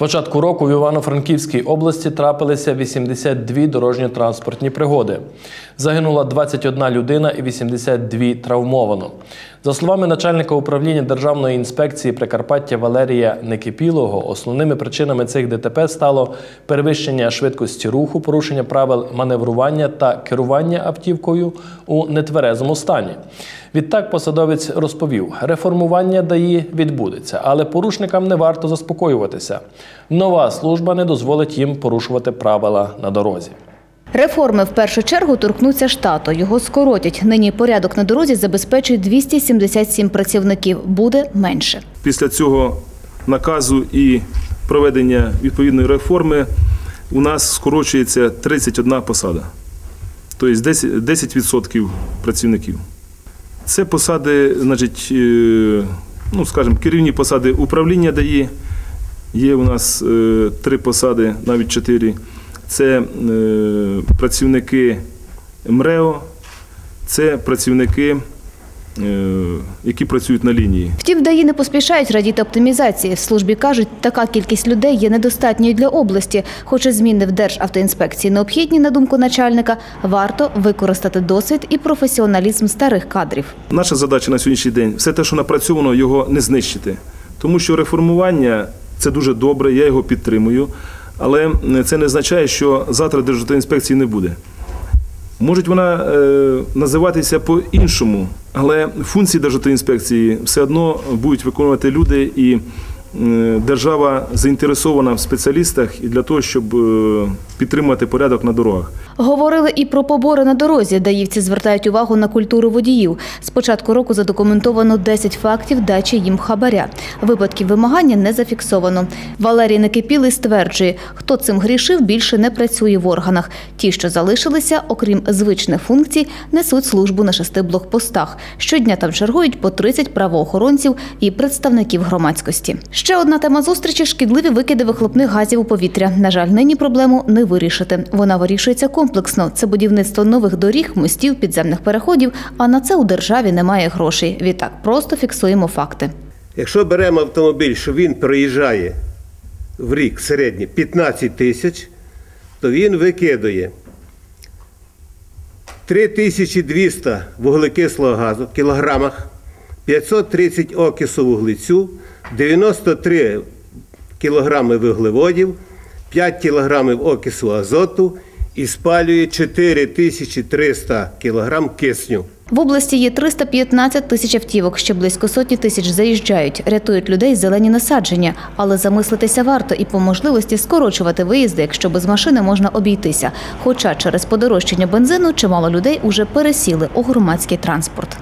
початку року в Івано-Франківській області трапилися 82 дорожньо-транспортні пригоди. Загинула 21 людина і 82 травмовано. За словами начальника управління Державної інспекції Прикарпаття Валерія Некипілого, основними причинами цих ДТП стало перевищення швидкості руху, порушення правил маневрування та керування автівкою у нетверезому стані. Відтак посадовець розповів, реформування ДАІ відбудеться, але порушникам не варто заспокоюватися. Нова служба не дозволить їм порушувати правила на дорозі. Реформи в першу чергу торкнуться штату. Його скоротять. Нині порядок на дорозі забезпечує 277 працівників. Буде менше. Після цього наказу і проведення відповідної реформи у нас скорочується 31 посада, тобто 10%, 10% працівників. Це посади, значить, е, ну, скажімо, керівні посади управління ДАІ. Є у нас е, три посади, навіть чотири. Це е, працівники МРЕО, це працівники, е, які працюють на лінії. Втім, ДАІ не поспішають радіти оптимізації. В службі кажуть, така кількість людей є недостатньою для області. Хоча зміни в Державтоінспекції необхідні, на думку начальника, варто використати досвід і професіоналізм старих кадрів. Наша задача на сьогоднішній день все те, що напрацьовано, його не знищити. Тому що реформування це дуже добре, я його підтримую. Але це не означає, що завтра Державтоінспекції не буде. Може вона е, називатися по-іншому, але функції Державтоінспекції все одно будуть виконувати люди, і держава заінтересована в спеціалістах і для того, щоб е, підтримувати порядок на дорогах. Говорили і про побори на дорозі. Даївці звертають увагу на культуру водіїв. З початку року задокументовано 10 фактів дачі їм хабаря. Випадків вимагання не зафіксовано. Валерій Некипілий стверджує, хто цим грішив, більше не працює в органах. Ті, що залишилися, окрім звичних функцій, несуть службу на шести блокпостах. Щодня там чергують по 30 правоохоронців і представників громадськості. Ще одна тема зустрічі шкідливі викиди вихлопних газів у повітря. На жаль, нині проблему не вирішити. Вона вирішується комплексно. Це будівництво нових доріг, мостів, підземних переходів. А на це у державі немає грошей. Відтак просто фіксуємо факти. Якщо беремо автомобіль, що він проїжджає в рік середньо 15 тисяч, то він викидує 3200 вуглекислого газу в кілограмах, 530 окису вуглецю, 93 кілограми вуглеводів, 5 кілограмів окису азоту і спалює 4300 кілограм кисню. В області є 315 тисяч автівок, ще близько сотні тисяч заїжджають, рятують людей зелені насадження. Але замислитися варто і по можливості скорочувати виїзди, якщо без машини можна обійтися. Хоча через подорожчання бензину чимало людей уже пересіли у громадський транспорт.